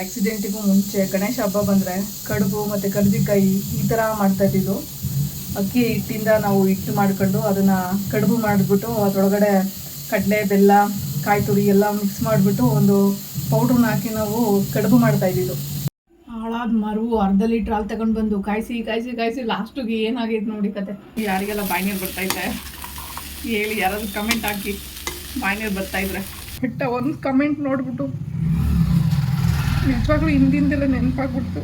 ಆಕ್ಸಿಡೆಂಟಿಗೂ ಮುಂಚೆ ಗಣೇಶ ಹಬ್ಬ ಬಂದರೆ ಕಡುಬು ಮತ್ತು ಕರ್ಜಿಕಾಯಿ ಈ ಥರ ಮಾಡ್ತಾಯಿದ್ದು ಅಕ್ಕಿ ಹಿಟ್ಟಿಂದ ನಾವು ಹಿಟ್ಟು ಮಾಡ್ಕೊಂಡು ಅದನ್ನು ಕಡುಬು ಮಾಡಿಬಿಟ್ಟು ಅದರೊಳಗಡೆ ಕಡಲೆ ಬೆಲ್ಲ ಕಾಯಿ ತುರಿ ಎಲ್ಲ ಮಿಕ್ಸ್ ಮಾಡಿಬಿಟ್ಟು ಒಂದು ಪೌಡ್ರನ್ನ ಹಾಕಿ ನಾವು ಕಡುಬು ಮಾಡ್ತಾಯಿದ್ದು ಹಾಳಾದ ಮರು ಅರ್ಧ ಲೀಟ್ರ್ ಹಾಲು ತಗೊಂಡು ಬಂದು ಕಾಯಿಸಿ ಕಾಯಿಸಿ ಕಾಯಿಸಿ ಲಾಸ್ಟಿಗೆ ಏನಾಗೈತೆ ನೋಡಿ ಕತೆ. ಯಾರಿಗೆಲ್ಲ ಬಾಯ್ನೀರು ಬರ್ತಾಯಿದ್ದೆ ಹೇಳಿ ಯಾರಾದ್ರೂ ಕಮೆಂಟ್ ಹಾಕಿ ಬಾಯ್ನೀರು ಬರ್ತಾಯಿದ್ರೆ ಬಿಟ್ಟ ಒಂದು ಕಮೆಂಟ್ ನೋಡ್ಬಿಟ್ಟು. ನಿಜವಾಗ್ಲೂ ಹಿಂದಿಂದೆಲ್ಲ ನೆನಪಾಗ್ಬಿಡ್ತು.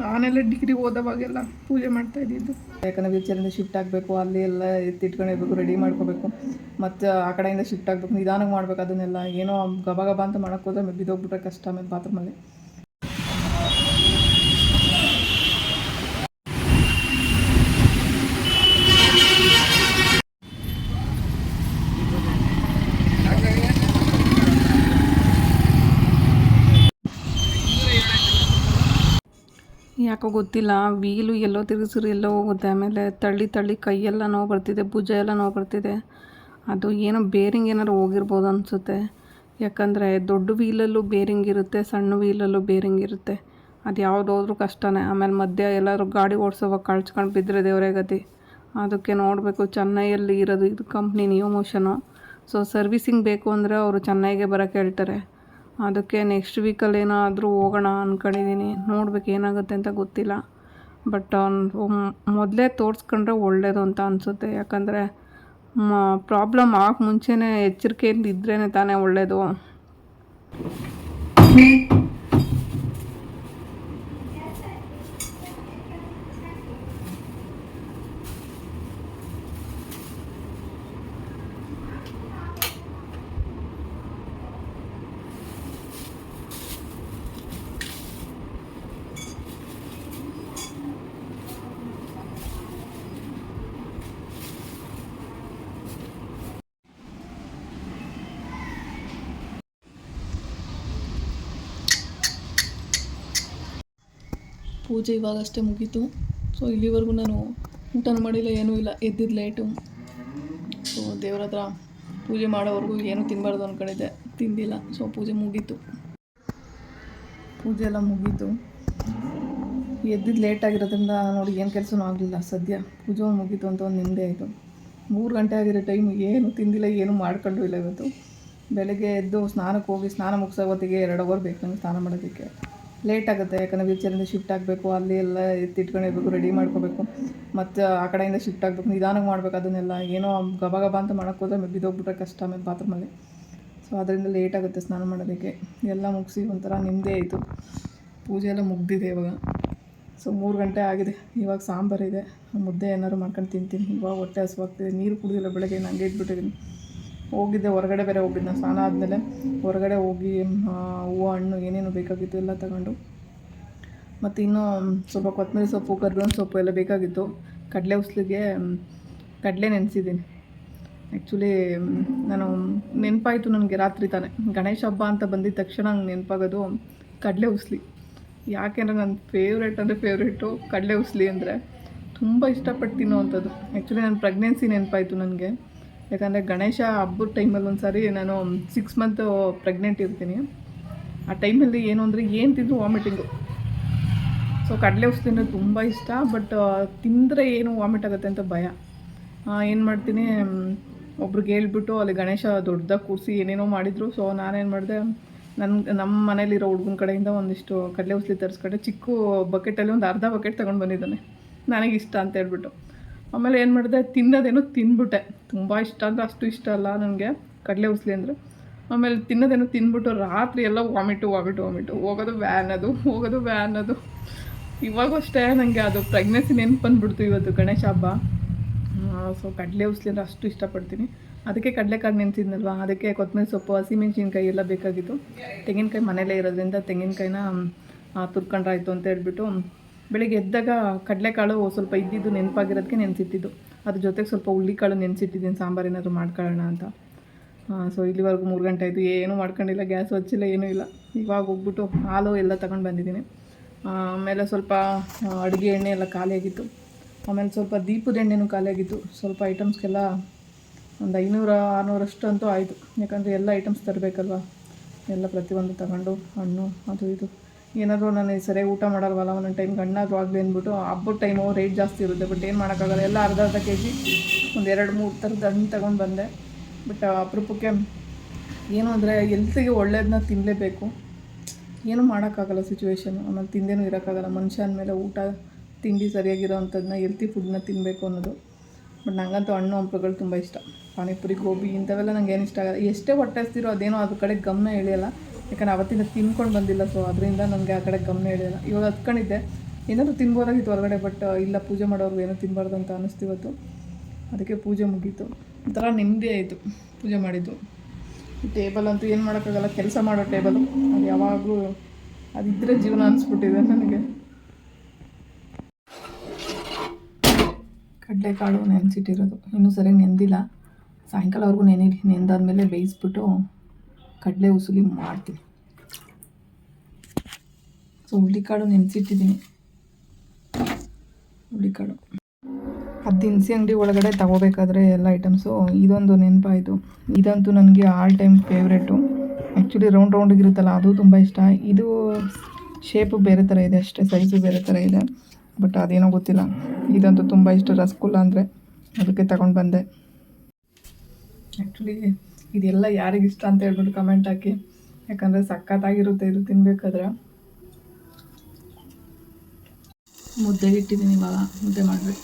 ನಾನೆಲ್ಲ ಡಿಗ್ರಿ ಓದೋವಾಗೆಲ್ಲ ಪೂಜೆ ಮಾಡ್ತಾ ಇದ್ದಿದ್ದು. ಯಾಕಂದರೆ ವೀಲ್ಚೇರಿಂದ ಶಿಫ್ಟ್ ಆಗಬೇಕು, ಅಲ್ಲಿ ಎಲ್ಲ ಎತ್ತಿಟ್ಕೊಂಡಿರ್ಬೇಕು ರೆಡಿ ಮಾಡ್ಕೋಬೇಕು ಮತ್ತು ಆ ಕಡೆಯಿಂದ ಶಿಫ್ಟ್ ಆಗಬೇಕು, ನಿಧಾನಕ್ಕೆ ಮಾಡಬೇಕು ಅದನ್ನೆಲ್ಲ. ಏನೋ ಗಬ ಗಬ ಅಂತ ಮಾಡೋಕ್ಕೋದ್ರೆ ಬಿದ್ದೋಗ್ಬಿಟ್ರೆ ಕಷ್ಟ ಆಮೇಲೆ ಬಾತ್ರೂಮಲ್ಲಿ ಯಾಕೋ ಗೊತ್ತಿಲ್ಲ. ವೀಲು ಎಲ್ಲೋ ತಿರುಗಿಸಿರು, ಎಲ್ಲೋ ಹೋಗುತ್ತೆ. ಆಮೇಲೆ ತಳ್ಳಿ ತಳ್ಳಿ ಕೈಯೆಲ್ಲ ನೋವು ಬರ್ತಿದೆ, ಭುಜ ಎಲ್ಲ ನೋವು ಬರ್ತಿದೆ. ಅದು ಏನೋ ಬೇರಿಂಗ್ ಏನಾದ್ರು ಹೋಗಿರ್ಬೋದು ಅನಿಸುತ್ತೆ. ಯಾಕಂದರೆ ದೊಡ್ಡ ವೀಲಲ್ಲೂ ಬೇರಿಂಗ್ ಇರುತ್ತೆ, ಸಣ್ಣ ವೀಲಲ್ಲೂ ಬೇರಿಂಗ್ ಇರುತ್ತೆ. ಅದು ಯಾವ್ದು ಹೋದ್ರೂ ಕಷ್ಟನೇ. ಆಮೇಲೆ ಮಧ್ಯ ಎಲ್ಲರೂ ಗಾಡಿ ಓಡಿಸೋವಾಗ ಕಳ್ಚ್ಕೊಂಡು ಬಿದ್ದರೆ ದೇವರೇ ಗತಿ. ಅದಕ್ಕೆ ನೋಡಬೇಕು, ಚೆನ್ನೈಯಲ್ಲಿ ಇರೋದು ಇದು company neo motion so servicing ಬೇಕು ಅಂದರೆ ಅವರು ಚೆನ್ನೈಗೆ ಬರೋಕ್ಕೆ ಹೇಳ್ತಾರೆ. ಅದಕ್ಕೆ ನೆಕ್ಸ್ಟ್ ವೀಕಲ್ಲಿ ಏನಾದರೂ ಹೋಗೋಣ ಅಂದ್ಕೊಂಡಿದ್ದೀನಿ ನೋಡ್ಬೇಕು ಏನಾಗುತ್ತೆ ಅಂತ ಗೊತ್ತಿಲ್ಲ. ಬಟ್ ಮೊದಲೇ ತೋರಿಸ್ಕೊಂಡ್ರೆ ಒಳ್ಳೆಯದು ಅಂತ ಅನಿಸುತ್ತೆ. ಯಾಕಂದರೆ ಪ್ರಾಬ್ಲಮ್ ಆಗ ಮುಂಚೆನೇ ಎಚ್ಚರಿಕೆಯಿಂದ ಇದ್ರೇ ತಾನೇ ಒಳ್ಳೆಯದು ಪೂಜೆ ಇವಾಗಷ್ಟೇ ಮುಗೀತು. ಸೊ ಇಲ್ಲಿವರೆಗೂ ನಾನು ಊಟ ಮಾಡಿಲ್ಲ, ಏನೂ ಇಲ್ಲ ಎದ್ದಿದ್ದು ಲೇಟು ಸೊ ದೇವ್ರ ಹತ್ರ ಪೂಜೆ ಮಾಡೋವರೆಗೂ ಏನೂ ತಿನ್ನಬಾರ್ದು ಅಂದ್ಕೊಂಡಿದ್ದೆ ತಿಂದಿಲ್ಲ. ಸೊ ಪೂಜೆ ಮುಗೀತು. ಪೂಜೆ ಎಲ್ಲ ಮುಗೀತು. ಎದ್ದಿದ್ದು ಲೇಟ್ ಆಗಿರೋದ್ರಿಂದ ನೋಡಿ ಏನು ಕೆಲಸನೂ ಆಗಲಿಲ್ಲ. ಸದ್ಯ ಪೂಜೆ ಮುಗೀತು ಅಂತ ಒಂದು ನಿಮ್ಮದೇ ಆಯಿತು. ಮೂರು ಗಂಟೆ ಆಗಿರೋ ಟೈಮ್ ಏನು ತಿಂದಿಲ್ಲ, ಏನು ಮಾಡ್ಕೊಂಡು ಇಲ್ಲ ಇವತ್ತು. ಬೆಳಗ್ಗೆ ಎದ್ದು ಸ್ನಾನಕ್ಕೆ ಹೋಗಿ, ಸ್ನಾನ ಮುಗಿಸೋ ಹೊತ್ತಿಗೆ ಎರಡು ಅವರ್ ಬೇಕು ನನಗೆ ಸ್ನಾನ ಮಾಡೋದಕ್ಕೆ. ಲೇಟ್ ಆಗುತ್ತೆ. ಯಾಕಂದರೆ ವೀಲ್ಚೇರಿಂದ ಶಿಫ್ಟ್ ಆಗಬೇಕು, ಅಲ್ಲಿ ಎಲ್ಲ ಎತ್ತಿಟ್ಕೊಂಡಿರ್ಬೇಕು ರೆಡಿ ಮಾಡ್ಕೋಬೇಕು. ಮತ್ತು ಆ ಕಡೆಯಿಂದ ಶಿಫ್ಟ್ ಆಗಬೇಕು ನಿಧಾನಕ್ಕೆ ಮಾಡಬೇಕು, ಅದನ್ನೆಲ್ಲ ಏನೋ ಗಬ ಗಬ ಅಂತ ಮಾಡೋಕ್ಕೆ ಹೋದ್ರೆ ಬಿದ್ದೋಗ್ಬಿಟ್ರೆ ಕಷ್ಟ ಆಮೇಲೆ ಬಾತ್ರೂಮಲ್ಲಿ ಸೊ ಅದರಿಂದ ಲೇಟ್ ಆಗುತ್ತೆ ಸ್ನಾನ ಮಾಡೋದಕ್ಕೆ. ಎಲ್ಲ ಮುಗಿಸಿ ಒಂಥರ ನಿಮ್ಮದೇ ಆಯಿತು ಪೂಜೆ ಎಲ್ಲ ಮುಗ್ದಿದೆ ಇವಾಗ. ಸೊ ಮೂರು ಗಂಟೆ ಆಗಿದೆ. ಇವಾಗ ಸಾಂಬಾರಿದೆ ಮುದ್ದೆ ಏನಾದ್ರು ಮಾಡ್ಕೊಂಡು ತಿಂತೀನಿ. ಇವಾಗ ಹೊಟ್ಟೆ ಹಸುವಾಗ್ತಿದೆ. ನೀರು ಕುಡಿದಿಲ್ಲ ಬೆಳಗ್ಗೆ, ನಂಗೆ ಇಟ್ಬಿಟ್ಟಿದ್ದೀನಿ ಹೋಗಿದ್ದೆ ಹೊರಗಡೆ ಬೇರೆ ಹೋಗಿದ್ದೆ ಸ್ನಾನ ಆದಮೇಲೆ ಹೊರಗಡೆ ಹೋಗಿ ಹೂವು, ಹಣ್ಣು ಏನೇನು ಬೇಕಾಗಿತ್ತು ಎಲ್ಲ ತಗೊಂಡು. ಮತ್ತು ಇನ್ನೂ ಸ್ವಲ್ಪ ಕೊತ್ತಂಬರಿ ಸೊಪ್ಪು, ಕರ್ಬೇವಿನ ಸೊಪ್ಪು ಎಲ್ಲ ಬೇಕಾಗಿತ್ತು. ಕಡಲೆ ಉಸ್ಲಿಗೆ ಕಡಲೆ ನೆನೆಸಿದ್ದೀನಿ. ಆ್ಯಕ್ಚುಲಿ ನಾನು ನೆನಪಾಯಿತು ನನಗೆ ರಾತ್ರಿ ತಾನೇ. ಗಣೇಶ ಹಬ್ಬ ಅಂತ ಬಂದಿದ್ದ ತಕ್ಷಣ ನಂಗೆ ನೆನಪಾಗೋದು ಕಡಲೆ ಉಸ್ಲಿ. ಯಾಕೆಂದರೆ ನನ್ನ ಫೇವ್ರೇಟ್ ಅಂದರೆ ಫೇವ್ರೇಟು ಕಡಲೆ ಉಸ್ಲಿ ಅಂದರೆ ತುಂಬ ಇಷ್ಟಪಟ್ಟು ತಿನ್ನೋವಂಥದ್ದು. ಆ್ಯಕ್ಚುಲಿ ನನ್ನ ಪ್ರೆಗ್ನೆನ್ಸಿ ನೆನಪಾಯಿತು ನನಗೆ. ಯಾಕಂದರೆ ಗಣೇಶ ಹಬ್ಬದ ಟೈಮಲ್ಲಿ ಒಂದು ಸಾರಿ ನಾನು ಸಿಕ್ಸ್ ಮಂತ್ ಪ್ರೆಗ್ನೆಂಟ್ ಇರ್ತೀನಿ. ಆ ಟೈಮಲ್ಲಿ ಏನು ಅಂದರೆ ಏನು ತಿಂದರೂ ವಾಮಿಟಿಂಗು ಸೊ ಕಡಲೆ ಉಸ್ ತಿನ್ನೋದು ತುಂಬ ಇಷ್ಟ ಬಟ್ ತಿಂದರೆ ಏನು ವಾಮಿಟ್ ಆಗುತ್ತೆ ಅಂತ ಭಯ. ಏನು ಮಾಡ್ತೀನಿ ಒಬ್ರಿಗೆ ಹೇಳ್ಬಿಟ್ಟು ಅಲ್ಲಿ ಗಣೇಶ ದೊಡ್ಡದಾಗಿ ಕೂರಿಸಿ ಏನೇನೋ ಮಾಡಿದರು. ಸೊ ನಾನೇನು ಮಾಡಿದೆ ನನ್ನ ನಮ್ಮ ಮನೇಲಿರೋ ಹುಡುಗನ ಕಡೆಯಿಂದ ಒಂದಿಷ್ಟು ಕಡಲೆ ಉಸ್ಲಿ ತರಿಸ್ಕೊಂಡೆ. ಚಿಕ್ಕ ಬಕೆಟಲ್ಲಿ ಒಂದು ಅರ್ಧ ಬಕೆಟ್ ತೊಗೊಂಡು ಬಂದಿದ್ದಾನೆ. ನನಗೆ ಇಷ್ಟ ಅಂತ ಹೇಳ್ಬಿಟ್ಟು. ಆಮೇಲೆ ಏನು ಮಾಡಿದೆ? ತಿನ್ನೋದೇನೋ ತಿಂದ್ಬಿಟ್ಟೆ ತುಂಬ ಇಷ್ಟ ಅಂದರೆ ಅಷ್ಟು ಇಷ್ಟ ಅಲ್ಲ ನನಗೆ. ಕಡಲೆ ಉಸ್ಲಿ ಅಂದರೆ. ಆಮೇಲೆ ತಿನ್ನೋದೇನೋ ತಿಂದ್ಬಿಟ್ಟು ರಾತ್ರಿ ಎಲ್ಲ ವಾಮಿಟು ವಾಮಿಟು ವಾಮಿಟು. ಹೋಗೋದು ವ್ಯಾನ್ ಅದು, ಹೋಗೋದು ವ್ಯಾನ್ ಅದು. ಇವಾಗೂ ಅಷ್ಟೇ ನನಗೆ ಅದು ಪ್ರೆಗ್ನೆನ್ಸಿ ನೆನ್ಪು ಬಂದ್ಬಿಡ್ತು ಇವತ್ತು ಗಣೇಶ ಹಬ್ಬ. ಸೊ ಕಡಲೆ ಉಸ್ಲಿ ಅಂದರೆ ಅಷ್ಟು ಇಷ್ಟಪಡ್ತೀನಿ. ಅದಕ್ಕೆ ಕಡಲೆಕಾಯಿ ನೆನೆಸಿದ್ನಲ್ವ? ಅದಕ್ಕೆ ಕೊತ್ತಂಬರಿ ಸೊಪ್ಪು, ಹಸಿಮೆಣ್ಸಿನ್ಕಾಯಿ ಎಲ್ಲ ಬೇಕಾಗಿತ್ತು. ತೆಂಗಿನಕಾಯಿ ಮನೇಲೇ ಇರೋದ್ರಿಂದ ತೆಂಗಿನಕಾಯಿನ ತುರ್ಕೊಂಡ್ರಾಯ್ತು ಅಂತ ಹೇಳ್ಬಿಟ್ಟು ಬೆಳಿಗ್ಗೆ ಎದ್ದಾಗ ಕಡಲೆಕಾಳು ಸ್ವಲ್ಪ ಇದ್ದಿದ್ದು ನೆನಪಾಗಿರೋದಕ್ಕೆ ನೆನೆಸಿಟ್ಟಿದ್ದು. ಅದ್ರ ಜೊತೆಗೆ ಸ್ವಲ್ಪ ಹುಳ್ಳಿಕಾಳು ನೆನೆಸಿಟ್ಟಿದ್ದೀನಿ, ಸಾಂಬಾರು ಏನಾದರೂ ಮಾಡ್ಕೊಳ್ಳೋಣ ಅಂತ. ಸೊ ಇಲ್ಲಿವರೆಗೂ ಮೂರು ಗಂಟೆ ಆಯಿತು. ಏನು ಮಾಡ್ಕೊಂಡಿಲ್ಲ, ಗ್ಯಾಸ್ ಹಚ್ಚಿಲ್ಲ, ಏನೂ ಇಲ್ಲ. ಇವಾಗ ಹೋಗ್ಬಿಟ್ಟು ಹಾಲು ಎಲ್ಲ ತಗೊಂಡು ಬಂದಿದ್ದೀನಿ. ಆಮೇಲೆ ಸ್ವಲ್ಪ ಅಡುಗೆ ಎಣ್ಣೆ ಎಲ್ಲ ಖಾಲಿಯಾಗಿತ್ತು. ಆಮೇಲೆ ಸ್ವಲ್ಪ ದೀಪದ ಎಣ್ಣೆನೂ ಖಾಲಿಯಾಗಿತ್ತು. ಸ್ವಲ್ಪ ಐಟಮ್ಸ್ಗೆಲ್ಲ ಒಂದು ಐನೂರ ಆರುನೂರಷ್ಟು ಅಂತೂ ಆಯಿತು. ಯಾಕಂದರೆ ಎಲ್ಲ ಐಟಮ್ಸ್ ತರಬೇಕಲ್ವ? ಎಲ್ಲ ಪ್ರತಿಯೊಂದು ತಗೊಂಡು ಹಣ್ಣು ಅದು ಇದು. ಏನಾದರೂ ನಾನು ಸರಿ ಊಟ ಮಾಡಲ್ವಲ್ಲ, ಒಂದೊಂದು ಟೈಮ್ ಗಣ್ಣಾದರೂ ಆಗಲಿ ಅಂದ್ಬಿಟ್ಟು ಹಬ್ಬದ ಟೈಮು ರೇಟ್ ಜಾಸ್ತಿ ಇರುತ್ತೆ. ಬಟ್ ಏನು ಮಾಡೋಕ್ಕಾಗಲ್ಲ. ಎಲ್ಲ ಅರ್ಧ ಅರ್ಧ ಕೆ ಜಿ ಒಂದು ಎರಡು, ಮೂರು ಥರದ ಹಣ್ಣು ತಗೊಂಡು ಬಂದೆ. ಬಟ್ ಅಪರೂಪಕ್ಕೆ ಏನು ಅಂದರೆ ಎಲ್ತಿಗೆ ಒಳ್ಳೇದನ್ನ ತಿನ್ನಲೇಬೇಕು ಏನೂ ಮಾಡೋಕ್ಕಾಗಲ್ಲ ಸಿಚುವೇಶನ್ ಆಮೇಲೆ ತಿಂದೇನೂ ಇರೋಕ್ಕಾಗಲ್ಲ. ಮನುಷ್ಯ ಅಂದಮೇಲೆ ಊಟ, ತಿಂಡಿ ಸರಿಯಾಗಿರೋ ಅಂಥದ್ದನ್ನ ಎಲ್ತಿ ಫುಡ್ನ ತಿನ್ನಬೇಕು ಅನ್ನೋದು. ಬಟ್ ನನಗಂತೂ ಹಣ್ಣು, ಹಂಪಲುಗಳು ತುಂಬ ಇಷ್ಟ. ಪಾನಿಪುರಿ, ಗೋಬಿ ಇಂಥವೆಲ್ಲ ನಂಗೆ ಏನು ಇಷ್ಟ ಆಗಲ್ಲ. ಎಷ್ಟೇ ಹೊಟ್ಟೆ ಹಸ್ದಿರೋ ಅದೇನೋ ಅದ್ರ ಕಡೆ ಗಮನ ಎಳೆಯಲ್ಲ. ಯಾಕಂದ್ರೆ ಅವತ್ತಿಂದ ತಿನ್ಕೊಂಡು ಬಂದಿಲ್ಲ ಸೊ ಅದರಿಂದ ನನಗೆ ಆ ಕಡೆ ಗಮನ ಹೇಳಿಲ್ಲ ಇವಾಗ ಹತ್ಕೊಂಡಿದ್ದೆ. ಏನಾದರೂ ತಿನ್ಬೋದಾಗಿತ್ತು ಹೊರಗಡೆ ಬಟ್ ಇಲ್ಲ, ಪೂಜೆ ಮಾಡೋರ್ಗು ಏನೂ ತಿನ್ನಬಾರ್ದು ಅಂತ ಅನ್ನಿಸ್ತಿವತ್ತು ಅದಕ್ಕೆ ಪೂಜೆ ಮುಗೀತು. ಒಂಥರ ನೆಮ್ಮದಿ ಆಯಿತು ಪೂಜೆ ಮಾಡಿದ್ದು. ಟೇಬಲ್ ಅಂತೂ ಏನು ಮಾಡೋಕ್ಕಾಗಲ್ಲ, ಕೆಲಸ ಮಾಡೋ ಟೇಬಲು ಅದು ಯಾವಾಗಲೂ ಅದಿದ್ದರೆ ಜೀವನ ಅನಿಸ್ಬಿಟ್ಟಿದೆ ನನಗೆ. ಕಡಲೆಕಾಳು ನೆನೆಸಿಟ್ಟಿರೋದು. ಇನ್ನೂ ಸರಿಯಾಗಿ ನೆಂದಿಲ್ಲ. ಸಾಯಂಕಾಲವರೆಗೂ ನೆನೆಲಿ ನೆಂದಾದ್ಮೇಲೆ ಬೇಯಿಸ್ಬಿಟ್ಟು ಕಡಲೆ ಉಸುಲಿ ಮಾಡ್ತೀನಿ. ಸೊ ಹುಳ್ಳಿಕಾಳು ನೆನೆಸಿಟ್ಟಿದ್ದೀನಿ. ಹುಳ್ಳಿಕಾಳು ಅದು ದಿನಸಿ ಅಂಗಡಿ ಒಳಗಡೆ ತಗೋಬೇಕಾದ್ರೆ ಎಲ್ಲ ಐಟಮ್ಸು ಇದೊಂದು ನೆನಪಾಯಿತು. ಇದಂತೂ ನನಗೆ all time favourite actually round ರೌಂಡಿಗಿರುತ್ತಲ್ಲ ಅದು ತುಂಬ ಇಷ್ಟ. ಇದು ಶೇಪು ಬೇರೆ ಥರ ಇದೆ ಅಷ್ಟೇ ಸೈಜು ಬೇರೆ ಥರ ಇದೆ. ಬಟ್ ಅದೇನೋ ಗೊತ್ತಿಲ್ಲ. ಇದಂತೂ ತುಂಬ ಇಷ್ಟ, ರಸಗುಲ್ಲ ಅಂದರೆ ಅದಕ್ಕೆ ತಗೊಂಡು ಬಂದೆ. ಆ್ಯಕ್ಚುಲಿ ಇದೆಲ್ಲ ಯಾರಿಗೆ ಇಷ್ಟ ಅಂತ ಹೇಳ್ಬಿಟ್ಟು ಕಮೆಂಟ್ ಹಾಕಿ. ಯಾಕಂದರೆ ಸಖತ್ತಾಗಿರುತ್ತೆ ಇದು ತಿನ್ಬೇಕಾದ್ರೆ. ಮುದ್ದೆ ಇಟ್ಟಿದ್ದೀನಿ ಇವಾಗ, ಮುದ್ದೆ ಮಾಡಬೇಕು.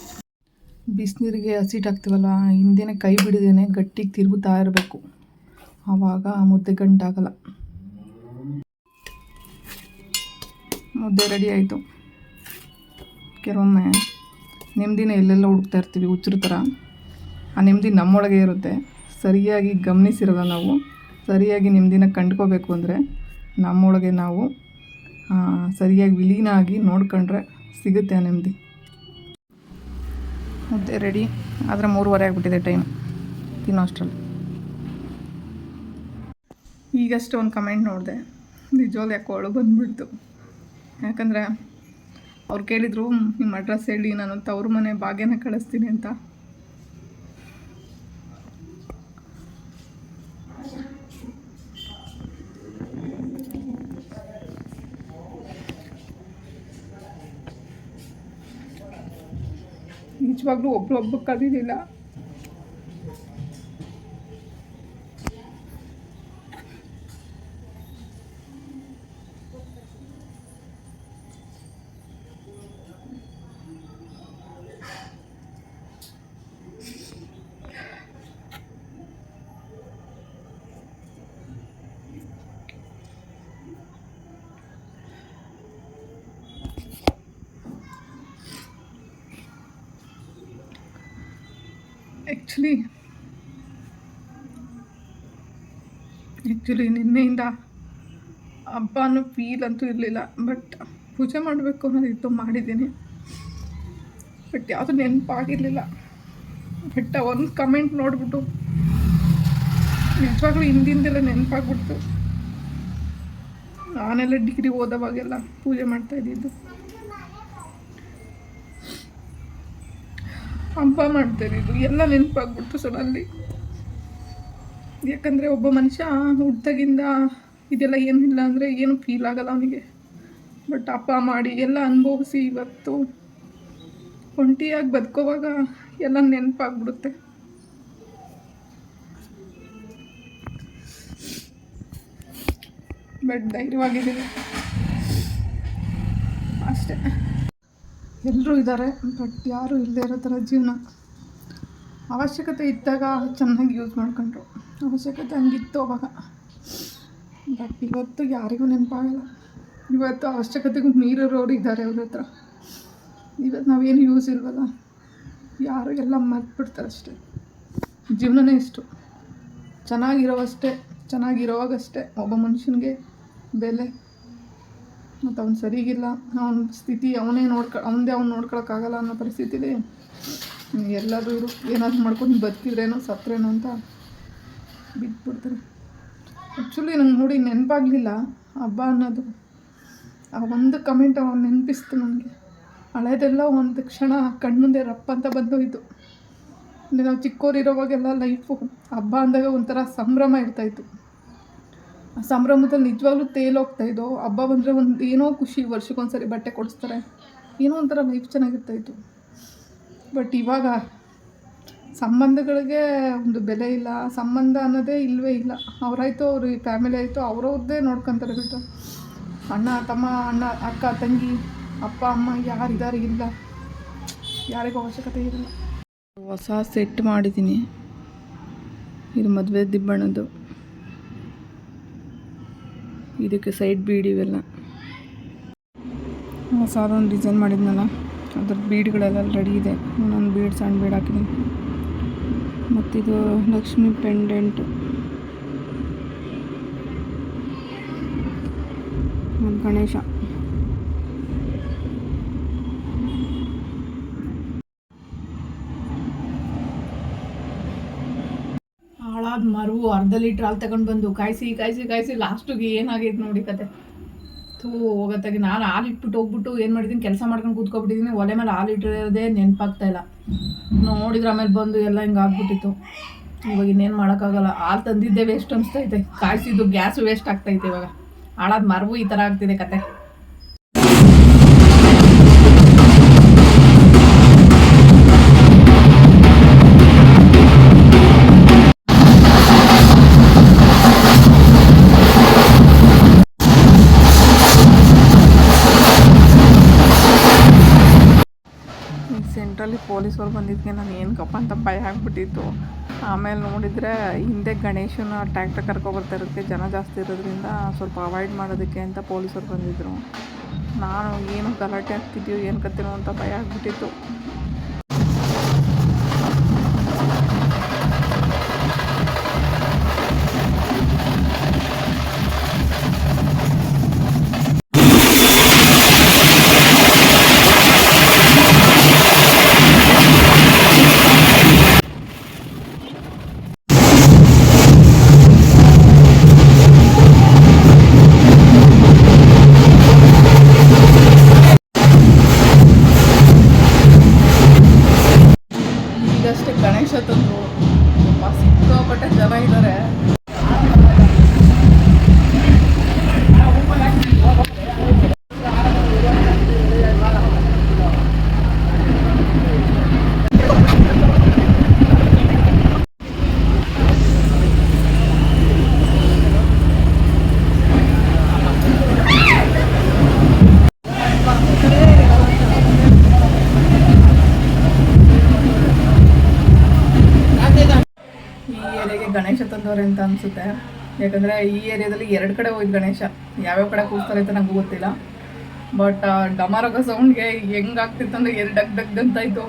ಬಿಸಿನೀರಿಗೆ ಹಸಿಟ್ಟು ಹಾಕ್ತೀವಲ್ಲ, ಹಿಂದೆನೇ ಕೈ ಬಿಡಿದೇನೆ ಗಟ್ಟಿಗೆ ತಿರುಗುತ್ತಾ ಇರಬೇಕು. ಆವಾಗ ಮುದ್ದೆ ಗಂಟಾಗಲ್ಲ. ಮುದ್ದೆ ರೆಡಿ ಆಯಿತು. ಕೆಲವೊಮ್ಮೆ ನೆಮ್ಮದಿನ ಎಲ್ಲೆಲ್ಲ ಹುಡುಕ್ತಾ ಇರ್ತೀವಿ, ಹುಚ್ಚರ ಥರ ಆ ನೆಮ್ಮದಿ ನಮ್ಮೊಳಗೆ ಇರುತ್ತೆ. ಸರಿಯಾಗಿ ಗಮನಿಸಿರಲ್ಲ ನಾವು, ಸರಿಯಾಗಿ ನೆಮ್ಮದಿನ ಕಂಡ್ಕೋಬೇಕು ಅಂದರೆ ನಮ್ಮೊಳಗೆ ನಾವು ಸರಿಯಾಗಿ ವಿಲೀನ ಆಗಿ ನೋಡ್ಕೊಂಡ್ರೆ ಸಿಗುತ್ತೆ ನೆಮ್ಮದಿ. ಮುದ್ದೆ ರೆಡಿ ಆದರೆ ಮೂರುವರೆ ಆಗಿಬಿಟ್ಟಿದೆ ಟೈಮ್ ತಿನ್ನೋ ಅಷ್ಟರಲ್ಲಿ. ಈಗಷ್ಟೇ ಒಂದು ಕಮೆಂಟ್ ನೋಡಿದೆ. ನಿಜವಾಗ ಯಾಕೋ ಒಳಗೆ ಬಂದುಬಿಡ್ತು. ಯಾಕಂದರೆ ಅವ್ರು ಕೇಳಿದರು ನಿಮ್ಮ ಅಡ್ರೆಸ್ ಹೇಳಿ ನಾನು ತವ್ರ ಮನೆ ಭಾಗ್ಯನ ಕಳಿಸ್ತೀನಿ ಅಂತ. ನಿಜವಾಗ್ಲೂ ಒಬ್ರು ಒಬ್ಬಕ್ಕೆ ಕದೀಲಿಲ್ಲ actually actually ನಿನ್ನೆಯಿಂದ ಹಬ್ಬ ಅನ್ನೋ ಫೀಲ್ ಅಂತೂ ಇರಲಿಲ್ಲ ಬಟ್ ಪೂಜೆ ಮಾಡಬೇಕು ಅನ್ನೋದಿತ್ತು ಮಾಡಿದ್ದೀನಿ. ಬಟ್ ಯಾವುದೂ ನೆನಪಾಗಿರಲಿಲ್ಲ. ಬಟ್ ಒಂದು ಕಮೆಂಟ್ ನೋಡಿಬಿಟ್ಟು, ನಿಜವಾಗ್ಲೂ ಹಿಂದಿಂದೆಲ್ಲ ನೆನಪಾಗ್ಬಿಡ್ತು. ನಾನೆಲ್ಲ ಡಿಗ್ರಿ ಓದೋವಾಗೆಲ್ಲ ಪೂಜೆ ಮಾಡ್ತಾ ಇದ್ದಿದ್ದು. ಹಬ್ಬ ಮಾಡ್ತೇನೆ ಇದು. ಎಲ್ಲ ನೆನಪಾಗ್ಬಿಡ್ತು ಸಡನ್ಲಿ. ಯಾಕಂದರೆ ಒಬ್ಬ ಮನುಷ್ಯ ಹುಟ್ದಾಗಿಂದ ಇದೆಲ್ಲ ಏನಿಲ್ಲ ಅಂದರೆ ಏನು ಫೀಲ್ ಆಗಲ್ಲ ಅವನಿಗೆ. ಬಟ್ ಅಪ್ಪ ಮಾಡಿ ಎಲ್ಲ ಅನುಭವಿಸಿ ಇವತ್ತು ಒಂಟಿಯಾಗಿ ಬದುಕೋವಾಗ ಎಲ್ಲ ನೆನಪಾಗ್ಬಿಡುತ್ತೆ. ಬಟ್ ಧೈರ್ಯವಾಗಿದ್ದೀನಿ ಅಷ್ಟೇ. ಎಲ್ಲರೂ ಇದ್ದಾರೆ. ಬಟ್ ಯಾರೂ ಇಲ್ಲದೇ ಇರೋ ಥರ ಜೀವನ. ಅವಶ್ಯಕತೆ ಇದ್ದಾಗ ಚೆನ್ನಾಗಿ ಯೂಸ್ ಮಾಡ್ಕೊಂಡ್ರು. ಅವಶ್ಯಕತೆ ಹಂಗಿತ್ತು ಅವಾಗ. ಬಟ್ ಇವತ್ತು ಯಾರಿಗೂ ನೆನಪಾಗಲ್ಲ. ಇವತ್ತು ಅವಶ್ಯಕತೆಗೂ ಮೀರೋರು ಇದ್ದಾರೆ ಅವ್ರ ಹತ್ರ. ಇವತ್ತು ನಾವೇನು ಯೂಸ್ ಇಲ್ವಲ್ಲ. ಯಾರು ಎಲ್ಲ ಮರ್ತ್ಬಿಡ್ತಾರೆ ಅಷ್ಟೇ. ಜೀವನನೇ ಇಷ್ಟು. ಚೆನ್ನಾಗಿರೋವಷ್ಟೇ, ಚೆನ್ನಾಗಿರೋವಾಗಷ್ಟೇ. ಒಬ್ಬ ಮನುಷ್ಯನಿಗೆ ಬೆಲೆ ಮತ್ತು ಅವ್ನು ಸರಿಗಿಲ್ಲ. ಅವನ ಸ್ಥಿತಿ ಅವನೇ ನೋಡ್ಕೊ, ಅವನದೇ ಅವ್ನು ನೋಡ್ಕೊಳಕ್ಕಾಗಲ್ಲ ಅನ್ನೋ ಪರಿಸ್ಥಿತಿಲಿ ಎಲ್ಲರೂ ಇವರು ಏನಾದ್ರು ಮಾಡ್ಕೊಂಡು ಬದುಕಿದ್ರೇನೋ ಸತ್ರೇನೋ ಅಂತ ಬಿಟ್ಬಿಡ್ತಾರೆ. ಆ್ಯಕ್ಚುಲಿ ನಂಗೆ ನೋಡಿ ನೆನಪಾಗಲಿಲ್ಲ ಹಬ್ಬ ಅನ್ನೋದು. ಆ ಒಂದು ಕಮೆಂಟ್ ಅವನು ನೆನಪಿಸ್ತು ನನಗೆ ಹಳೇದೆಲ್ಲ ಒಂದು ಕ್ಷಣ ಕಣ್ಮುಂದೆ ರಪ್ಪ ಅಂತ ಬಂದೋಯ್ತು. ಅಂದರೆ ನಾವು ಚಿಕ್ಕವರಿರೋವಾಗೆಲ್ಲ ಲೈಫು ಹಬ್ಬ ಅಂದಾಗ ಒಂಥರ ಸಂಭ್ರಮ ಇರ್ತಾಯಿತ್ತು ಸಂಭ್ರಮದಲ್ಲಿ ನಿಜವಾಗ್ಲೂ ತೇಲೋಗ್ತಾ ಇದ್ದೋ, ಹಬ್ಬ ಬಂದರೆ ಒಂದು ಏನೋ ಖುಷಿ ವರ್ಷಕ್ಕೊಂದ್ಸರಿ ಬಟ್ಟೆ ಕೊಡಿಸ್ತಾರೆ. ಏನೋ ಒಂಥರ ಲೈಫ್ ಚೆನ್ನಾಗಿರ್ತಾಯಿತ್ತು ಬಟ್ ಇವಾಗ ಸಂಬಂಧಗಳಿಗೆ ಒಂದು ಬೆಲೆ ಇಲ್ಲ, ಸಂಬಂಧ ಅನ್ನೋದೇ ಇಲ್ಲವೇ ಇಲ್ಲ. ಅವರಾಯ್ತು, ಅವ್ರ ಫ್ಯಾಮಿಲಿ ಆಯಿತು, ಅವರವ್ರದ್ದೇ ನೋಡ್ಕೊತಾರೆ ಬಿಟ್ಟು. ಅಣ್ಣ, ತಮ್ಮ, ಅಣ್ಣ, ಅಕ್ಕ, ತಂಗಿ, ಅಪ್ಪ, ಅಮ್ಮ ಯಾರಿದ್ದಾರೆ ಇಲ್ಲ. ಯಾರಿಗೂ ಅವಶ್ಯಕತೆ ಇರಲ್ಲ. ಹೊಸ ಸೆಟ್ ಮಾಡಿದ್ದೀನಿ ಇದು ಮದುವೆ ದಿಬ್ಬಣ್ಣದ್ದು ಇದಕ್ಕೆ ಸೈಡ್ ಬೀಡ್ ಇವೆಲ್ಲ. ಹೊಸದೊಂದು ಡಿಸೈನ್ ಮಾಡಿದ್ನಲ್ಲ, ಅದ್ರ ಬೀಡ್ಗಳೆಲ್ಲ ರೆಡಿ ಇದೆ. ನಾನು ಬೀಡ್, ಸಣ್ಣ ಬೀಡ್ ಹಾಕಿದ್ದೀನಿ. ಮತ್ತಿದು ಲಕ್ಷ್ಮಿ ಪೆಂಡೆಂಟ್ ಗಣೇಶ ಹಾಳಾದ ಮರವು ಅರ್ಧ ಲೀಟ್ರ್ ಹಾಲು ತಗೊಂಡು ಬಂದು, ಕಾಯಿಸಿ ಕಾಯಿಸಿ ಕಾಯಿಸಿ ಲಾಸ್ಟಿಗೆ ಏನಾಗೈತೆ ನೋಡಿ ಕತೆ. ಥೂ, ಹೋಗತ್ತಾಗಿ. ನಾನು ಹಾಲು ಇಟ್ಬಿಟ್ಟು ಹೋಗ್ಬಿಟ್ಟು ಏನು ಮಾಡಿದ್ದೀನಿ ಕೆಲಸ ಮಾಡ್ಕೊಂಡು ಕೂತ್ಕೊಬಿಟ್ಟಿದ್ದೀನಿ ಒಲೆ ಮೇಲೆ ಹಾಲು ಇಟ್ಟಿರೋದೇ ನೆನಪಾಗ್ತಾ ಇಲ್ಲ. ನೋಡಿದ್ರೆ ಆಮೇಲೆ ಬಂದು ಎಲ್ಲ ಹಿಂಗೆ ಆಗ್ಬಿಟ್ಟಿತ್ತು. ಇವಾಗ ಇನ್ನೇನು ಮಾಡೋಕ್ಕಾಗಲ್ಲ. ಹಾಲು ತಂದಿದ್ದೆ ವೇಸ್ಟ್ ಅನಿಸ್ತೈತೆ ಕಾಯಿಸಿದ್ದು ಗ್ಯಾಸು ವೇಸ್ಟ್ ಆಗ್ತೈತೆ ಇವಾಗ. ಹಾಳಾದ ಮರವು ಈ ಥರ ಆಗ್ತಿದೆ ಕತೆ. ಸೆಂಟ್ರಲ್ಲಿ ಪೊಲೀಸವ್ರು ಬಂದಿದ್ದಕ್ಕೆ ನಾನು ಏನಕ್ಕಪ್ಪ ಅಂತ ಭಯ ಆಗ್ಬಿಟ್ಟಿತ್ತು. ಆಮೇಲೆ ನೋಡಿದರೆ ಹಿಂದೆ ಗಣೇಶನ ಟ್ರ್ಯಾಕ್ಟರ್ ಕರ್ಕೊಬರ್ತಾ ಇರೋದಕ್ಕೆ ಜನ ಜಾಸ್ತಿ ಇರೋದ್ರಿಂದ ಸ್ವಲ್ಪ ಅವಾಯ್ಡ್ ಮಾಡೋದಕ್ಕೆ ಅಂತ ಪೊಲೀಸರು ಬಂದಿದ್ದರು ನಾನು ಏನು ಗಲಾಟೆ ಆಗ್ತಿದ್ಯೋ, ಏನು ಕತ್ತಿನೋ ಅಂತ ಭಯ ಆಗ್ಬಿಟ್ಟಿತ್ತು. ಗಣೇಶ ತಂದು ಸಿಕ್ಕಾಪಟ್ಟೆ ಜನ ಇದ್ದಾರೆ ಯಾಕಂದ್ರೆ ಈ ಏರಿಯಾದಲ್ಲಿ ಎರಡು ಕಡೆ ಹೋಯ್ತು ಗಣೇಶ. ಯಾವ್ಯಾವ ಕಡೆ ಕೂಸ್ತಾರೆ ಅಂತ ನಂಗೆ ಗೊತ್ತಿಲ್ಲ. ಬಟ್ ಡಮಾರಗ ಸೌಂಡ್ಗೆ ಹೆಂಗ್ ಆಗ್ತಿತ್ತು ಅಂದ್ರೆ ಎರಡು ಡಗ್ ಡಗ್ ಅಂತ ಇತ್ತು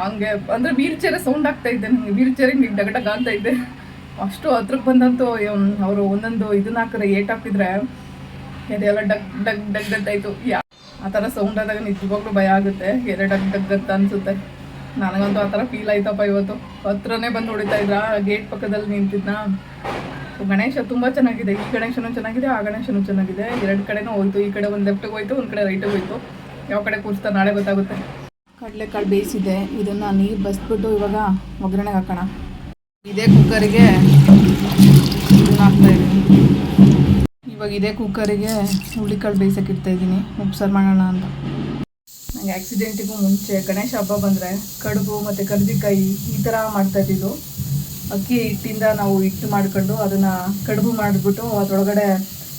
ಹಂಗೆ, ಅಂದರೆ ವೀಲ್ ಸೌಂಡ್ ಆಗ್ತಾ ಇದ್ದೆ ನಂಗೆ. ವೀಲ್ ಚೇರಿಗೆ ನೀವು ಡಗ್ ಡಗ್ ಅಂತ ಇದ್ದೆ. ಅಷ್ಟು ಹತ್ರಕ್ಕೆ ಬಂದಂತೂ ಅವರು ಒಂದೊಂದು ಇದನ್ನ ಹಾಕಿದ್ರೆ ಏಟ್ ಹಾಕಿದ್ರೆ ಇದೆಲ್ಲ ಡಗ್ ಡಗ್ ಡಗ್ ಇತ್ತು ಯಾ, ಆ ಥರ ಸೌಂಡ್ ಆದಾಗ ನಿಜವಾಗ್ಲೂ ಭಯ ಆಗುತ್ತೆ. ಎರಡು ಡಗ್ ಡಗ್ ಅಂತ ಅನಿಸುತ್ತೆ. ನನಗಂತೂ ಆ ಥರ ಫೀಲ್ ಆಯ್ತಪ್ಪ ಇವತ್ತು. ಹತ್ರನೇ ಬಂದು ಹೊಡಿತಾ ಇದ್ರ ಗೇಟ್ ಪಕ್ಕದಲ್ಲಿ ನಿಂತಿದ್ನ. ಗಣೇಶ ತುಂಬ ಚೆನ್ನಾಗಿದೆ ಈ ಗಣೇಶನು ಚೆನ್ನಾಗಿದೆ ಆ ಗಣೇಶನು ಚೆನ್ನಾಗಿದೆ. ಎರಡು ಕಡೆನೂ ಹೋಯ್ತು ಈ ಕಡೆ ಒಂದು ಲೆಫ್ಟಿಗೆ ಹೋಯ್ತು ಒಂದು ಕಡೆ ರೈಟಿಗೆ ಹೋಯ್ತು. ಯಾವ ಕಡೆ ಕೂರಿಸ್ತಾ ನಾಳೆ ಗೊತ್ತಾಗುತ್ತೆ. ಕಡಲೆಕಾಳು ಬೇಯಿಸಿದೆ ಇದನ್ನು ನೀರು ಬಸ್ಬಿಟ್ಟು ಇವಾಗ ಒಗ್ಗರಣೆಗೆ ಹಾಕೋಣ. ಇದೇ ಕುಕ್ಕರಿಗೆ ಇದನ್ನ ಹಾಕ್ತಾ ಇದ್ದೀನಿ ಇವಾಗ ಇದೇ ಕುಕ್ಕರಿಗೆ ಹುಳಿಕಾಳು ಬೇಯಿಸೋಕೆ ಇದ್ದೀನಿ ಉಪ್ಸಾರು ಮಾಡೋಣ ಅಂತ. ನಂಗೆ ಆಕ್ಸಿಡೆಂಟಿಗೂ ಮುಂಚೆ ಗಣೇಶ ಹಬ್ಬ ಬಂದರೆ ಕಡುಬು ಮತ್ತು ಕರ್ಜಿಕಾಯಿ ಈ ಥರ ಮಾಡ್ತಾ ಇದ್ದಿದ್ದು. ಅಕ್ಕಿ ಹಿಟ್ಟಿಂದ ನಾವು ಹಿಟ್ಟು ಮಾಡ್ಕೊಂಡು ಅದನ್ನು ಕಡುಬು ಮಾಡಿಬಿಟ್ಟು ಅದರೊಳಗಡೆ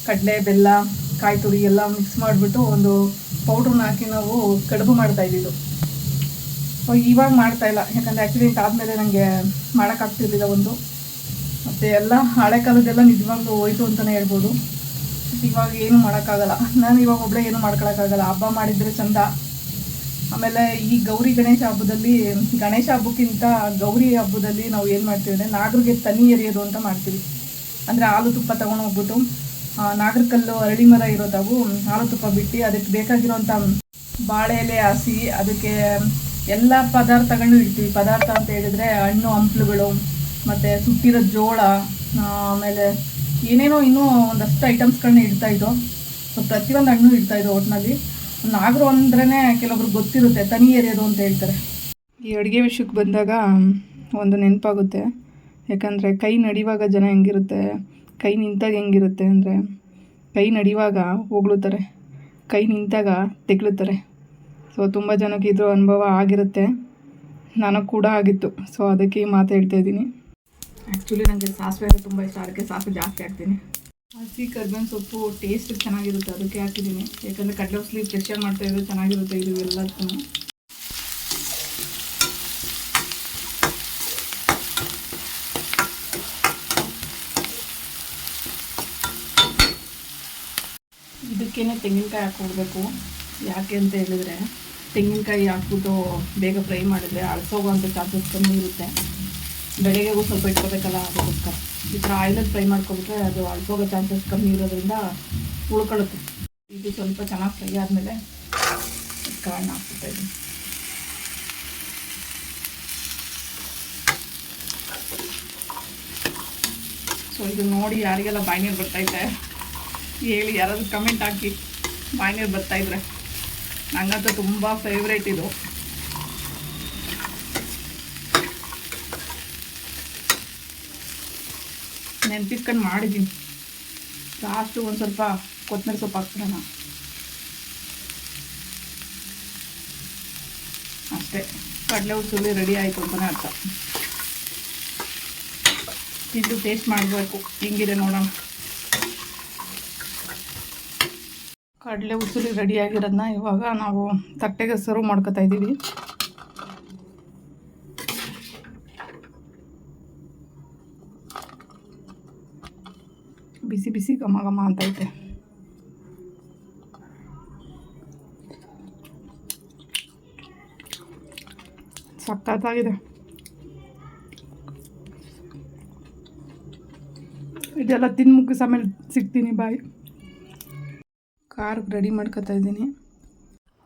ಕಡಲೆ, ಬೆಲ್ಲ, ಕಾಯಿ ತುರಿ ಎಲ್ಲ ಮಿಕ್ಸ್ ಮಾಡಿಬಿಟ್ಟು ಒಂದು ಪೌಡ್ರನ್ನ ಹಾಕಿ ನಾವು ಕಡುಬು ಮಾಡ್ತಾ ಇದ್ದಿದ್ದು. ಇವಾಗ ಮಾಡ್ತಾ ಇಲ್ಲ. ಯಾಕಂದರೆ ಆ್ಯಕ್ಸಿಡೆಂಟ್ ಆದಮೇಲೆ ನನಗೆ ಮಾಡೋಕ್ಕಾಗ್ತಿರ್ಲಿಲ್ಲ ಒಂದು. ಮತ್ತು ಎಲ್ಲ ಹಳೆ ಕಾಲದ್ದೆಲ್ಲ ನಿಜವಾಗ್ಲೂ ಹೋಯ್ತು ಅಂತಲೇ ಹೇಳ್ಬೋದು. ಇವಾಗ ಏನು ಮಾಡೋಕ್ಕಾಗಲ್ಲ. ನಾನು ಇವಾಗ ಒಬ್ಬಳೇ ಏನು ಮಾಡ್ಕೊಳಕ್ಕಾಗಲ್ಲ. ಹಬ್ಬ ಮಾಡಿದರೆ ಚಂದ. ಆಮೇಲೆ ಈ ಗೌರಿ ಗಣೇಶ ಹಬ್ಬದಲ್ಲಿ, ಗಣೇಶ ಹಬ್ಬಕ್ಕಿಂತ ಗೌರಿ ಹಬ್ಬದಲ್ಲಿ ನಾವು ಏನು ಮಾಡ್ತೀವಿ ಅಂದರೆ ನಾಗರಿಗೆ ತನಿ ಎರೆಯೋದು ಅಂತ ಮಾಡ್ತೀವಿ. ಅಂದರೆ ಹಾಲು ತುಪ್ಪ ತಗೊಂಡು ಹೋಗ್ಬಿಟ್ಟು ನಾಗರಕಲ್ಲು ನಾಗರ ಕಲ್ಲು ಅರಳಿ ಮರ ಇರೋದವು ಹಾಲು ತುಪ್ಪ ಬಿಟ್ಟು ಅದಕ್ಕೆ ಬೇಕಾಗಿರೋಂಥ ಬಾಳೆ ಎಲೆ ಹಾಸಿ ಅದಕ್ಕೆ ಎಲ್ಲ ಪದಾರ್ಥಗಳನ್ನು ಇಡ್ತೀವಿ. ಪದಾರ್ಥ ಅಂತ ಹೇಳಿದರೆ ಹಣ್ಣು, ಹಂಪ್ಲುಗಳು, ಮತ್ತು ಸುಟ್ಟಿರೋ ಜೋಳ ಆಮೇಲೆ ಏನೇನೋ ಇನ್ನೂ ಒಂದಷ್ಟು ಐಟಮ್ಸ್ಗಳನ್ನ ಇಡ್ತಾಯಿದ್ದೋ ಸೊ ಪ್ರತಿಯೊಂದು ಹಣ್ಣು ಇಡ್ತಾಯಿದ್ದೋ ಒಟ್ಟಿನಲ್ಲಿ ನಾಗರು ಅಂದ್ರೇ ಕೆಲವೊಬ್ರು ಗೊತ್ತಿರುತ್ತೆ, ತನಿ ಎರೆಯೋದು ಅಂತ ಹೇಳ್ತಾರೆ. ಈ ಅಡುಗೆ ವಿಷಯಕ್ಕೆ ಬಂದಾಗ ಒಂದು ನೆನಪಾಗುತ್ತೆ. ಯಾಕಂದರೆ ಕೈ ನಡಿವಾಗ ಜನ ಹೆಂಗಿರುತ್ತೆ, ಕೈ ನಿಂತಾಗ ಹೆಂಗಿರುತ್ತೆ ಅಂದರೆ ಕೈ ನಡಿವಾಗ ಹೊಗಳುತ್ತಾರೆ, ಕೈ ನಿಂತಾಗ ತೆಗ್ಳುತ್ತಾರೆ. ಸೊ ತುಂಬ ಜನಕ್ಕೆ ಇದ್ರ ಅನುಭವ ಆಗಿರುತ್ತೆ. ನನಗೆ ಕೂಡ ಆಗಿತ್ತು. ಸೊ ಅದಕ್ಕೆ ಈ ಮಾತು ಹೇಳ್ತಾ ಇದ್ದೀನಿ. ಆ್ಯಕ್ಚುಲಿ ನನಗೆ ಸಾಸಿವೆ ಅಂದರೆ ತುಂಬ ಇಷ್ಟ. ಅದಕ್ಕೆ ಸಾಸಿವೆ ಜಾಸ್ತಿ ಹಾಕ್ತೀನಿ. ಹಸಿ ಕರ್ಬೇವಿನ ಸೊಪ್ಪು ಟೇಸ್ಟ್ ಚೆನ್ನಾಗಿರುತ್ತೆ, ಅದಕ್ಕೆ ಹಾಕಿದ್ದೀನಿ. ಯಾಕಂದರೆ ಕಡಲೆ ಉಸ್ಲಿ ಫ್ರೆಶಾಗಿ ಮಾಡ್ತಾ ಇದ್ರೆ ಚೆನ್ನಾಗಿರುತ್ತೆ ಇದು ಎಲ್ಲದಕ್ಕೂ. ಇದಕ್ಕೇನೆ ತೆಂಗಿನಕಾಯಿ ಹಾಕ್ಕೊಡ್ಬೇಕು. ಯಾಕೆ ಅಂತ ಹೇಳಿದ್ರೆ, ತೆಂಗಿನಕಾಯಿ ಹಾಕ್ಬಿಟ್ಟು ಬೇಗ ಫ್ರೈ ಮಾಡಿದ್ರೆ ಅಳಸೋಗುವಂಥ ಚಾನ್ಸಸ್ ಕಮ್ಮಿ ಇರುತ್ತೆ. ಬೆಳಗ್ಗೆಗೂ ಸ್ವಲ್ಪ ಇಟ್ಕೋಬೇಕಲ್ಲ ಅದಕ್ಕೋಸ್ಕರ. ಈ ಥರ ಆಯಿಲಲ್ಲಿ ಫ್ರೈ ಮಾಡ್ಕೊಬಿಟ್ರೆ ಅದು ಅಳ್ಕೋಗೋ ಚಾನ್ಸಸ್ ಕಮ್ಮಿ ಇರೋದ್ರಿಂದ ಉಳ್ಕೊಳ್ಳುತ್ತೆ. ಇದು ಸ್ವಲ್ಪ ಚೆನ್ನಾಗಿ ಫ್ರೈ ಆದಮೇಲೆ ಕಾರಣ ಹಾಕ್ಬಿಡ್ತಾ ಇದ್ದೀನಿ. ಸೊ ಇದು ನೋಡಿ ಯಾರಿಗೆಲ್ಲ ಬಾಯ್ನೀರು ಬರ್ತೈತೆ ಹೇಳಿ ಯಾರಾದರೂ ಕಮೆಂಟ್ ಹಾಕಿ ಬಾಯ್ನೀರು ಬರ್ತಾಯಿದ್ರೆ ನನಗಂತೂ ತುಂಬ ಫೇವ್ರೇಟ್ ಇದು. ನೆನ್ಪಿಸ್ಕೊಂಡು ಮಾಡಿದ್ದೀನಿ. ಲಾಸ್ಟು ಒಂದು ಸ್ವಲ್ಪ ಕೊತ್ತಂಬರಿ ಸೊಪ್ಪು ಹಾಕ್ಬಿಡೋಣ. ಅಷ್ಟೇ. ಕಡಲೆ ಉಸುಲಿ ರೆಡಿ ಆಯಿತು ಅಂತಲೇ ಅರ್ಥ. ಇದು ಟೇಸ್ಟ್ ಮಾಡಬೇಕು. ಹಿಂಗಿದೆ ನೋಡೋಣ. ಕಡಲೆ ಉಸುಲಿ ರೆಡಿ ಆಗಿರೋದನ್ನ ಇವಾಗ ನಾವು ತಟ್ಟೆಗೆ ಸರ್ವ್ ಮಾಡ್ಕೊತಾ ಇದ್ದೀವಿ. ಬಿಸಿ ಬಿಸಿ ಘಮ ಘಮ ಅಂತೈತೆ. ಸಖತ್ತಾಗಿದೆ. ಇದೆಲ್ಲ ತಿಂದು ಮುಗಿಸ್ ಆಮೇಲೆ ಸಿಗ್ತೀನಿ ಬಾಯ್. ಖಾರಕ್ಕೆ ರೆಡಿ ಮಾಡ್ಕೊತಾ ಇದ್ದೀನಿ.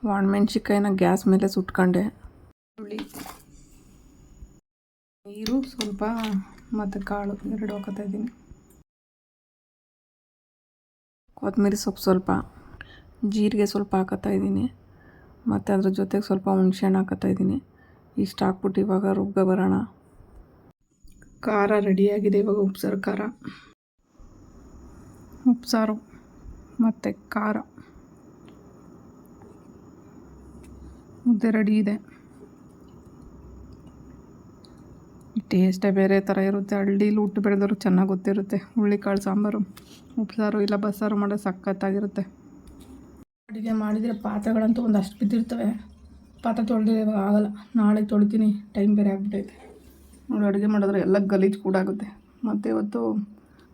ಒಣಮೆಣ್ಸಿಕಾಯಿನ ಗ್ಯಾಸ್ ಮೇಲೆ ಸುಟ್ಕೊಂಡೆ. ಹುಳಿ. ನೀರು ಸ್ವಲ್ಪ ಮತ್ತು ಕಾಳು ಎರಡು ಹಾಕೋತಾ ಇದ್ದೀನಿ. ಕೊತ್ತಂಬರಿ ಸೊಪ್ಪು ಸ್ವಲ್ಪ ಜೀರಿಗೆ ಸ್ವಲ್ಪ ಹಾಕತ್ತಾ ಇದ್ದೀನಿ. ಮತ್ತು ಅದ್ರ ಜೊತೆಗೆ ಸ್ವಲ್ಪ ಹುಣ್ಸೆಹಣ್ಣು ಹಾಕತ್ತಾ ಇದ್ದೀನಿ. ಇಷ್ಟು ಹಾಕ್ಬಿಟ್ಟು ಇವಾಗ ರುಬ್ಬ ಬರೋಣ. ಖಾರ ರೆಡಿಯಾಗಿದೆ ಇವಾಗ ಉಪ್ಸಾರು ಖಾರ. ಉಪ್ಸಾರು ಮತ್ತು ಖಾರ. ಮುದ್ದೆ ರೆಡಿ ಇದೆ. ಟೇಸ್ಟೇ ಬೇರೆ ಥರ ಇರುತ್ತೆ. ಹಳ್ಳಿಲಿ ಹುಟ್ಟು ಬೆಳೆದವರು ಚೆನ್ನಾಗಿ ಗೊತ್ತಿರುತ್ತೆ. ಹುಳ್ಳಿಕಾಳು ಸಾಂಬಾರು, ಉಪ್ಸಾರು ಇಲ್ಲ ಬಸ್ಸಾರು ಮಾಡೋ ಸಖತ್ತಾಗಿರುತ್ತೆ. ಅಡುಗೆ ಮಾಡಿದರೆ ಪಾತ್ರೆಗಳಂತೂ ಒಂದಷ್ಟು ಬಿದ್ದಿರ್ತವೆ. ಪಾತ್ರೆ ತೊಳೆದ್ರೆ ಇವಾಗ ಆಗಲ್ಲ. ನಾಳೆ ತೊಳಿತೀನಿ. ಟೈಮ್ ಬೇರೆ ಆಗ್ಬಿಟ್ಟೈತೆ ನೋಡಿ, ಅಡುಗೆ ಮಾಡಿದ್ರೆ ಎಲ್ಲ ಗಲೀಜು ಕೂಡ ಆಗುತ್ತೆ ಮತ್ತು ಇವತ್ತು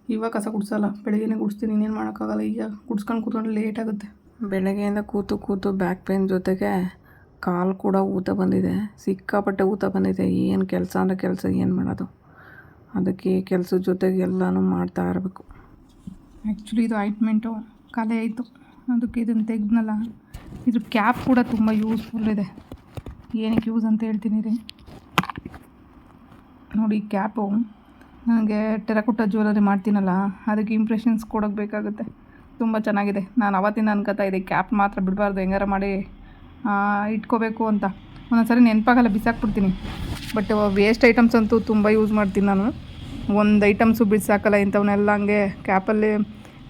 ಇವಾಗ ಕಸ ಗುಡಿಸಲ್ಲ. ಬೆಳಗ್ಗೆನೇ ಗುಡಿಸ್ತೀನಿ. ಇನ್ನೇನು ಮಾಡೋಕ್ಕಾಗಲ್ಲ. ಈಗ ಗುಡ್ಸ್ಕೊಂಡು ಕೂತ್ಕೊಂಡು ಲೇಟ್ ಆಗುತ್ತೆ. ಬೆಳಗ್ಗೆಯಿಂದ ಕೂತು ಕೂತು ಬ್ಯಾಕ್ ಪೇನ್ ಜೊತೆಗೆ ಕಾಲು ಕೂಡ ಊತ ಬಂದಿದೆ. ಸಿಕ್ಕಾಪಟ್ಟೆ ಊತ ಬಂದಿದೆ. ಏನು ಕೆಲಸ ಅಂದರೆ ಕೆಲಸ, ಏನು ಮಾಡೋದು? ಅದಕ್ಕೆ ಕೆಲಸದ ಜೊತೆಗೆ ಎಲ್ಲನೂ ಮಾಡ್ತಾ ಇರಬೇಕು. ಆ್ಯಕ್ಚುಲಿ ಇದು ಆಯಿಂಟ್ಮೆಂಟು ಕಲೆ ಆಯಿತು ಅದಕ್ಕೆ ಇದನ್ನು ತೆಗೆದ್ನಲ್ಲ. ಇದ್ರ ಕ್ಯಾಪ್ ಕೂಡ ತುಂಬ ಯೂಸ್ಫುಲ್ ಇದೆ. ಏನಕ್ಕೆ ಯೂಸ್ ಅಂತ ಹೇಳ್ತೀನಿ ರೀ? ನೋಡಿ ಕ್ಯಾಪು ನನಗೆ ಟೆರಕುಟ್ಟ ಜ್ಯುವೆಲರಿ ಮಾಡ್ತೀನಲ್ಲ, ಅದಕ್ಕೆ ಇಂಪ್ರೆಷನ್ಸ್ ಕೊಡೋಕ್ಕೆ ಬೇಕಾಗುತ್ತೆ. ತುಂಬ ಚೆನ್ನಾಗಿದೆ. ನಾನು ಅವತ್ತಿಂದ ಅನ್ಕೋತಾ ಇದೆ ಕ್ಯಾಪ್ ಮಾತ್ರ ಬಿಡಬಾರ್ದು, ಹೆಂಗಾರ ಮಾಡಿ. ಇಟ್ಕೋಬೇಕು ಅಂತ. ಒಂದೊಂದು ಸರಿ ನೆನಪಾಗಲ್ಲ, ಬಿಸಾಕ್ಬಿಡ್ತೀನಿ. ಬಟ್ ವೇಸ್ಟ್ ಐಟಮ್ಸ್ ಅಂತೂ ತುಂಬ ಯೂಸ್ ಮಾಡ್ತೀನಿ ನಾನು. ಒಂದು ಐಟಮ್ಸು ಬಿಸಾಕಲ್ಲ ಇಂಥವನ್ನೆಲ್ಲ ಹಂಗೆ ಕ್ಯಾಪಲ್ಲಿ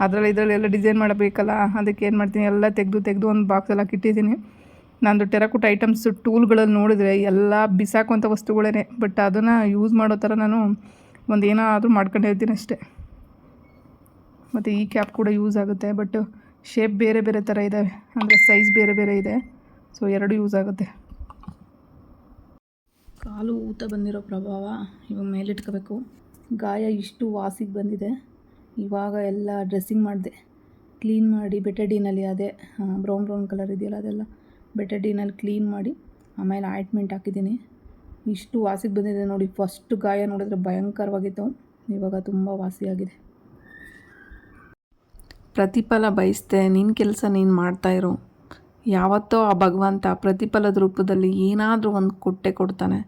ಅದರಲ್ಲಿ ಇದರಲ್ಲಿ ಎಲ್ಲ ಡಿಸೈನ್ ಮಾಡಬೇಕಲ್ಲ, ಅದಕ್ಕೆ ಏನು ಮಾಡ್ತೀನಿ, ಎಲ್ಲ ತೆಗೆದು ತೆಗೆದು ಒಂದು ಬಾಕ್ಸೆಲ್ಲ ಹಾಕಿಟ್ಟಿದ್ದೀನಿ ನಂದು ಟೆರಕುಟ ಐಟಮ್ಸ್ ಟೂಲ್ಗಳಲ್ಲಿ ನೋಡಿದರೆ ಎಲ್ಲ ಬಿಸಾಕುವಂಥ ವಸ್ತುಗಳೇ ಬಟ್ ಅದನ್ನು ಯೂಸ್ ಮಾಡೋ ಥರ ನಾನು ಒಂದು ಏನಾದರೂ ಮಾಡ್ಕೊಂಡಿರ್ತೀನಿ ಅಷ್ಟೇ. ಮತ್ತು ಈ ಕ್ಯಾಪ್ ಕೂಡ ಯೂಸ್ ಆಗುತ್ತೆ ಬಟ್ ಶೇಪ್ ಬೇರೆ ಬೇರೆ ಥರ ಇದೆ ಅಂದರೆ ಸೈಜ್ ಬೇರೆ ಬೇರೆ ಇದೆ. ಸೊ ಎರಡು ಯೂಸ್ ಆಗುತ್ತೆ. ಕಾಲು ಊತ ಬಂದಿರೋ ಪ್ರಭಾವ ಇವಾಗ ಮೇಲಿಟ್ಕೋಬೇಕು. ಗಾಯ ಇಷ್ಟು ವಾಸಿಗೆ ಬಂದಿದೆ. ಇವಾಗ ಎಲ್ಲ ಡ್ರೆಸ್ಸಿಂಗ್ ಮಾಡಿದೆ. ಕ್ಲೀನ್ ಮಾಡಿ ಬೆಟಡಿನಲ್ಲಿ ಅದೇ ಬ್ರೌನ್ ಬ್ರೌನ್ ಕಲರ್ ಇದೆಯಲ್ಲ ಅದೆಲ್ಲ ಬೆಟಡಿನಲ್ಲಿ ಕ್ಲೀನ್ ಮಾಡಿ ಆಮೇಲೆ ಆಯಿಂಟ್ಮೆಂಟ್ ಹಾಕಿದ್ದೀನಿ. ಇಷ್ಟು ವಾಸಿಗೆ ಬಂದಿದೆ ನೋಡಿ ಫಸ್ಟ್ ಗಾಯ ನೋಡಿದ್ರೆ ಭಯಂಕರವಾಗಿತ್ತು. ಇವಾಗ ತುಂಬ ವಾಸಿಯಾಗಿದೆ. ಪ್ರತಿಫಲ ಬಯಸ್ತೆ ನಿನ್ನ ಕೆಲಸ ನೀನು ಮಾಡ್ತಾಯಿರು ಯಾವತ್ತೋ ಆ ಭಗವಂತ ಪ್ರತಿಫಲದ ರೂಪದಲ್ಲಿ ಏನಾದರೂ ಒಂದು ಕೊಟ್ಟೆ ಕೊಡ್ತಾನೆ.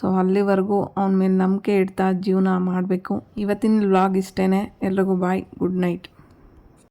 ಸೊ ಅಲ್ಲಿವರೆಗೂ ಅವನ ಮೇಲೆ ನಂಬಿಕೆ ಇಡ್ತಾ ಜೀವನ ಮಾಡಬೇಕು. ಇವತ್ತಿನ ವ್ಲಾಗ್ ಇಷ್ಟೇ ಎಲ್ರಿಗೂ ಬಾಯ್ ಗುಡ್ ನೈಟ್